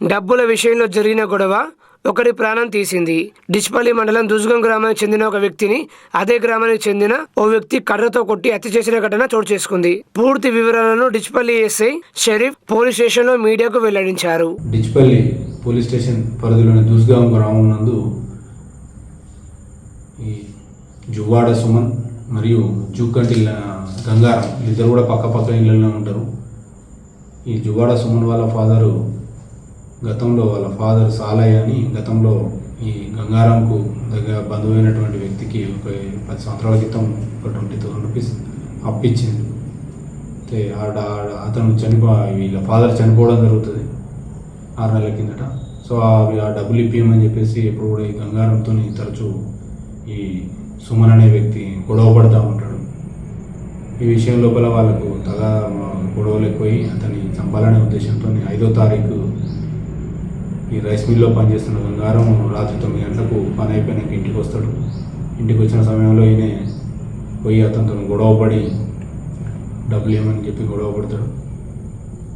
డబ్బుల విషయంలో జరిగిన గొడవ ఒకరి ప్రాణం తీసింది. డిచ్పల్లి మండలం దుస్గం గ్రామానికి చెందిన ఒక వ్యక్తిని అదే గ్రామానికి చెందిన ఓ వ్యక్తి కర్రతో కొట్టి హత్య చేసిన ఘటన చోటు చేసుకుంది. పూర్తి వివరాలను డిచ్పల్లి ఎస్ఐ షరీఫ్ పోలీస్ స్టేషన్లో మీడియాకు వెల్లడించారు. డిచ్పల్లి పోలీస్ స్టేషన్ పరిధిలోని దూస్గాం గ్రామం నందు ఈ జువ్వాడ సుమన్ మరియు జూకంటి గంగారం ఇద్దరు కూడా పక్క పక్క ఇళ్ళల్లో ఉంటారు. ఈ జువాడ సుమన్ వాళ్ళ ఫాదరు గతంలో వాళ్ళ ఫాదర్ సాలయ్య అని గతంలో ఈ గంగారాంకు దగ్గర బంధువైనటువంటి వ్యక్తికి ఒక పది సంవత్సరాల క్రితం ఒక ట్వంటీ థౌసండ్ రూపీస్ అప్పిచ్చింది అయితే ఆడ ఆడ- అతను చనిపో వీళ్ళ ఫాదర్ చనిపోవడం జరుగుతుంది. ఆరు నెలల కిందట. సో అవి ఆ డబ్బులు ఇప్పియమని చెప్పేసి ఎప్పుడు కూడా ఈ గంగారంతో తరచూ ఈ సుమన్ అనే వ్యక్తి గొడవ పడుతూ ఉంటాడు. ఈ విషయం లోపల వాళ్ళకు తగా గొడవలు ఎక్కువై అతన్ని చంపాలనే ఉద్దేశంతో ఐదో తారీఖు ఈ రైస్ మిల్లో పనిచేస్తున్న బంగారం రాత్రి తొమ్మిది గంటలకు పని అయిపోయినాక ఇంటికి వస్తాడు. ఇంటికి వచ్చిన సమయంలో ఈయన పోయి అతనితో గొడవ పడి డబ్బులు ఏమని చెప్పి గొడవ పడతాడు.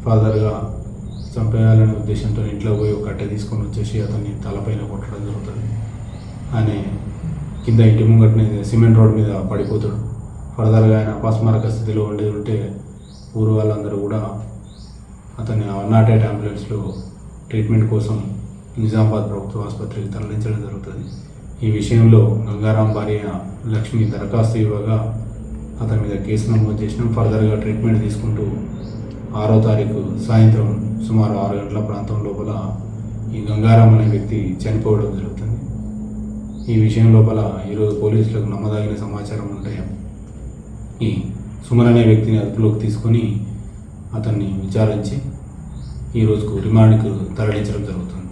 ఫాదర్గా చంపేయాలనే ఉద్దేశంతో ఇంట్లో పోయి ఒక కట్టె తీసుకొని వచ్చేసి అతన్ని తలపైన కొట్టడం జరుగుతుంది. ఆయన కింద ఇంటి ముంగట్నే సిమెంట్ రోడ్ మీద పడిపోతాడు. ఫర్దర్గా ఆయన అపస్మారక స్థితిలో ఉండి ఉంటే ఊరు వాళ్ళందరూ కూడా అతన్ని నాట్ ఎయిట్ అంబులెన్స్లో ట్రీట్మెంట్ కోసం నిజామాబాద్ ప్రభుత్వ ఆసుపత్రికి తరలించడం జరుగుతుంది. ఈ విషయంలో గంగారాం భార్య లక్ష్మి దరఖాస్తు ఇవ్వగా అతని మీద కేసు నమోదు చేసినాం. ఫర్దర్గా ట్రీట్మెంట్ తీసుకుంటూ ఆరో తారీఖు సాయంత్రం సుమారు ఆరు గంటల ప్రాంతం లోపల ఈ గంగారాం అనే వ్యక్తి చనిపోవడం జరుగుతుంది. ఈ విషయం లోపల ఈరోజు పోలీసులకు నమ్మదగిన సమాచారం ఉంటే ఈ సుమన్ అనే వ్యక్తిని అదుపులోకి తీసుకొని అతన్ని విచారించి ఈ రోజుకు రిమాండ్కు తరలించడం జరుగుతుంది.